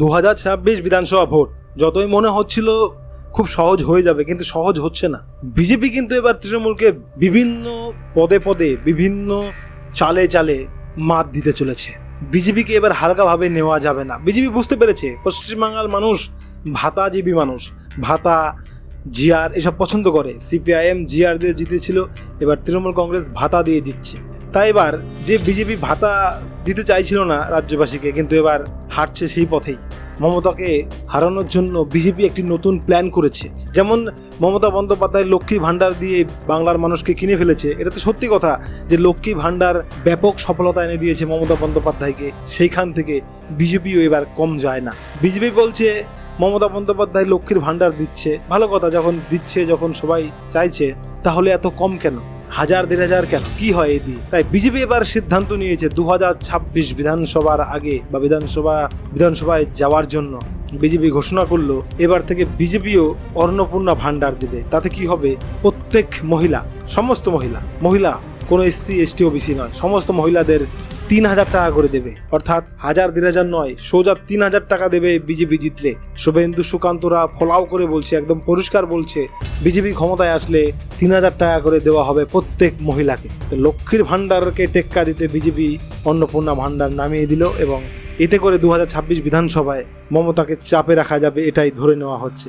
দু হাজার ছাব্বিশ বিধানসভা ভোট। যতই মনে হচ্ছিল খুব সহজ হয়ে যাবে, কিন্তু সহজ হচ্ছে না। বিজেপি কিন্তু এবার তৃণমূলকে বিভিন্ন পদে পদে বিভিন্ন চালে চালে মাত দিতে চলেছে। বিজেপিকে এবার হালকাভাবে নেওয়া যাবে না। বিজেপি বুঝতে পেরেছে পশ্চিমবাংলার মানুষ ভাতাজীবী মানুষ। ভাতা জিআর এসব পছন্দ করে। সিপিআইএম জিআর দিয়ে জিতেছিল, এবার তৃণমূল কংগ্রেস ভাতা দিয়ে জিতছে তাই এবার যে বিজেপি ভাতা দিতে চাইছিল না রাজ্যবাসীকে, কিন্তু এবার হারছে সেই পথেই। মমতাকে হারানোর জন্য বিজেপি একটি নতুন প্ল্যান করেছে। যেমন মমতা বন্দ্যোপাধ্যায় লক্ষ্মী ভাণ্ডার দিয়ে বাংলার মানুষকে কিনে ফেলেছে, এটা তো সত্যি কথা যে লক্ষ্মী ভাণ্ডার ব্যাপক সফলতা এনে দিয়েছে মমতা বন্দ্যোপাধ্যায়কে, সেইখান থেকে বিজেপিও এবার কম যায় না। বিজেপি বলছে, মমতা বন্দ্যোপাধ্যায় লক্ষ্মীর ভাণ্ডার দিচ্ছে। ভালো কথা, যখন দিচ্ছে, যখন সবাই চাইছে, তাহলে এত কম কেন? হাজার দেড় হাজার কেন? কি হয় এদিকে তাই বিজেপি এবার সিদ্ধান্ত নিয়েছে দু হাজার ছাব্বিশ বিধানসভার আগে বা বিধানসভা, বিধানসভায় যাওয়ার জন্য। বিজেপি ঘোষণা করল, এবার থেকে বিজেপিও অন্নপূর্ণা ভাণ্ডার দেবে। তাতে কি হবে? প্রত্যেক মহিলা, সমস্ত মহিলা মহিলা, কোনো এসসি, এসটি, ওবিসি নয়, সমস্ত মহিলাদের তিন হাজার টাকা করে দেবে। অর্থাৎ হাজার দেড় হাজার নয়, সোজা তিন হাজার টাকা দেবে বিজেপি জিতলে। শুভেন্দু সুকান্তরা ফলাও করে বলছে, একদম পরিষ্কার বলছে, বিজেপি ক্ষমতায় আসলে তিন হাজার টাকা করে দেওয়া হবে প্রত্যেক মহিলাকে। লক্ষ্মীর ভাণ্ডারকে টেক্কা দিতে বিজেপি অন্নপূর্ণা ভাণ্ডার নামিয়ে দিল এবং এতে করে দু হাজার ছাব্বিশ বিধানসভায় মমতাকে চাপে রাখা যাবে, এটাই ধরে নেওয়া হচ্ছে।